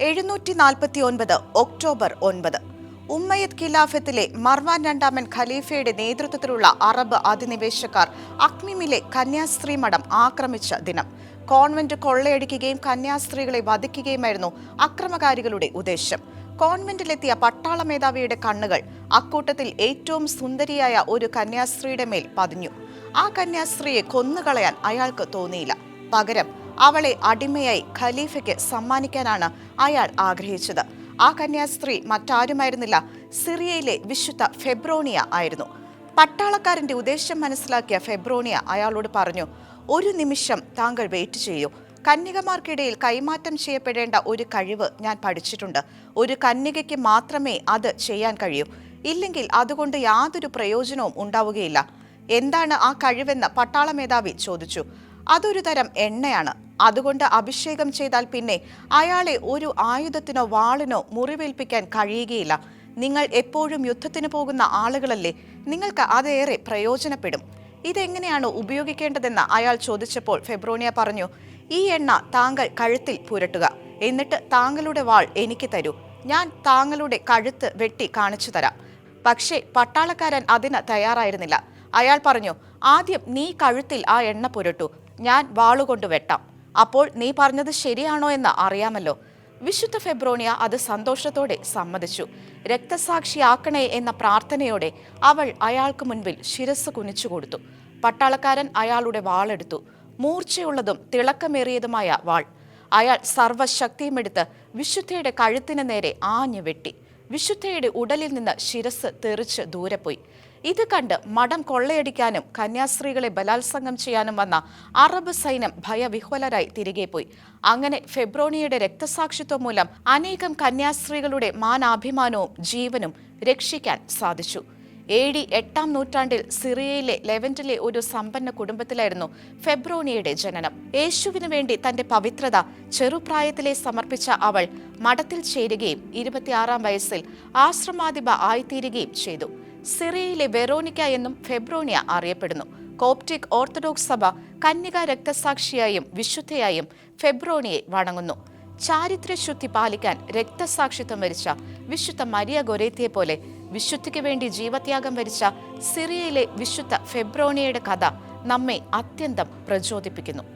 എഴുന്നൂറ്റി നാൽപ്പത്തി ഒൻപത് ഒക്ടോബർ ഒൻപത്. ഉമ്മയത് ഖിലാഫത്തിലെ മർവാൻ രണ്ടാമൻ ഖലീഫയുടെ നേതൃത്വത്തിലുള്ള അറബ് അധിനിവേശക്കാർ അക്മിമിലെ കന്യാസ്ത്രീ മഠം ആക്രമിച്ച ദിനം. കോൺവെന്റ് കൊള്ളയടിക്കുകയും കന്യാസ്ത്രീകളെ വധിക്കുകയുമായിരുന്നു അക്രമകാരികളുടെ ഉദ്ദേശം കോൺവെന്റിലെത്തിയ പട്ടാള മേധാവിയുടെ കണ്ണുകൾ അക്കൂട്ടത്തിൽ ഏറ്റവും സുന്ദരിയായ ഒരു കന്യാസ്ത്രീയുടെ മേൽ പതിഞ്ഞു. ആ കന്യാസ്ത്രീയെ കൊന്നുകളയാൻ അയാൾക്ക് തോന്നിയില്ല. പകരം അവളെ അടിമയായി ഖലീഫയ്ക്ക് സമ്മാനിക്കാനാണ് അയാൾ ആഗ്രഹിച്ചത്. ആ കന്യാസ്ത്രീ മറ്റാരുമായിരുന്നില്ല സിറിയയിലെ വിശുദ്ധ ഫെബ്രോണിയ ആയിരുന്നു. പട്ടാളക്കാരന്റെ ഉദ്ദേശം മനസ്സിലാക്കിയ ഫെബ്രോണിയ അയാളോട് പറഞ്ഞു ഒരു നിമിഷം താങ്കൾ വെയിറ്റ് ചെയ്യൂ. കന്യകമാർക്കിടയിൽ കൈമാറ്റം ചെയ്യപ്പെടേണ്ട ഒരു കഴിവ് ഞാൻ പഠിച്ചിട്ടുണ്ട്. ഒരു കന്യകയ്ക്ക് മാത്രമേ അത് ചെയ്യാൻ കഴിയൂ. ഇല്ലെങ്കിൽ അതുകൊണ്ട് യാതൊരു പ്രയോജനവും ഉണ്ടാവുകയില്ല. എന്താണ് ആ കഴിവെന്ന് പട്ടാള മേധാവി ചോദിച്ചു. അതൊരു തരം എണ്ണയാണ്. അതുകൊണ്ട് അഭിഷേകം ചെയ്താൽ പിന്നെ അയാളെ ഒരു ആയുധത്തിനോ വാളിനോ മുറിവേൽപ്പിക്കാൻ കഴിയുകയില്ല. നിങ്ങൾ എപ്പോഴും യുദ്ധത്തിന് പോകുന്ന ആളുകളല്ലേ നിങ്ങൾക്ക് അതേറെ പ്രയോജനപ്പെടും. ഇതെങ്ങനെയാണ് ഉപയോഗിക്കേണ്ടതെന്ന് അയാൾ ചോദിച്ചപ്പോൾ ഫെബ്രോണിയ പറഞ്ഞു ഈ എണ്ണ താങ്കൾ കഴുത്തിൽ പുരട്ടുക. എന്നിട്ട് താങ്കളുടെ വാൾ എനിക്ക് തരൂ. ഞാൻ താങ്കളുടെ കഴുത്ത് വെട്ടി കാണിച്ചു തരാം. പക്ഷേ പട്ടാളക്കാരൻ അതിന് തയ്യാറായിരുന്നില്ല. അയാൾ പറഞ്ഞു ആദ്യം നീ കഴുത്തിൽ ആ എണ്ണ പുരട്ടു ഞാൻ വാളുകൊണ്ട് വെട്ടാം. അപ്പോൾ നീ പറഞ്ഞത് ശരിയാണോ എന്ന് അറിയാമല്ലോ. വിശുദ്ധ ഫെബ്രോണിയ അത് സന്തോഷത്തോടെ സമ്മതിച്ചു. രക്തസാക്ഷിയാക്കണേ എന്ന പ്രാർത്ഥനയോടെ അവൾ അയാൾക്ക് മുൻപിൽ ശിരസ് കുനിച്ചു കൊടുത്തു. പട്ടാളക്കാരൻ അയാളുടെ വാളെടുത്തു. മൂർച്ചയുള്ളതും തിളക്കമേറിയതുമായ വാൾ. അയാൾ സർവശക്തിയുമെടുത്ത് വിശുദ്ധയുടെ കഴുത്തിന് നേരെ ആഞ്ഞു വെട്ടി വിശുദ്ധയുടെ ഉടലിൽ നിന്ന് ശിരസ് തെറിച്ച് ദൂരെ പോയി. ഇത് കണ്ട് മഠം കൊള്ളയടിക്കാനും കന്യാസ്ത്രീകളെ ബലാത്സംഗം ചെയ്യാനും വന്ന അറബ് സൈന്യം ഭയവിഹ്വലരായി തിരികെ പോയി. അങ്ങനെ ഫെബ്രോണിയുടെ രക്തസാക്ഷിത്വം മൂലം അനേകം കന്യാസ്ത്രീകളുടെ മാനാഭിമാനവും ജീവനും രക്ഷിക്കാൻ സാധിച്ചു. എ ഡി എട്ടാം നൂറ്റാണ്ടിൽ സിറിയയിലെ ലെവന്റിലെ ഒരു സമ്പന്ന കുടുംബത്തിലായിരുന്നു ഫെബ്രോണിയുടെ ജനനം. യേശുവിനു വേണ്ടി തന്റെ പവിത്രത ചെറുപ്രായത്തിലെ സമർപ്പിച്ച അവൾ മഠത്തിൽ ചേരുകയും ഇരുപത്തിയാറാം വയസ്സിൽ ആശ്രമാധിപ ആയിത്തീരുകയും ചെയ്തു. സിറിയയിലെ വെറോണിക്ക എന്നും ഫെബ്രോണിയ അറിയപ്പെടുന്നു. കോപ്റ്റിക് ഓർത്തഡോക്സ് സഭ കന്യക രക്തസാക്ഷിയായും വിശുദ്ധയായും ഫെബ്രോണിയെ വണങ്ങുന്നു. ചാരിത്രശുദ്ധി പാലിക്കാൻ രക്തസാക്ഷിത്വം വരിച്ച വിശുദ്ധ മരിയ ഗൊരേത്തിയെ പോലെ വിശുദ്ധിക്ക് വേണ്ടി ജീവത്യാഗം വരിച്ച സിറിയയിലെ വിശുദ്ധ ഫെബ്രോണിയയുടെ കഥ നമ്മെ അത്യന്തം പ്രചോദിപ്പിക്കുന്നു.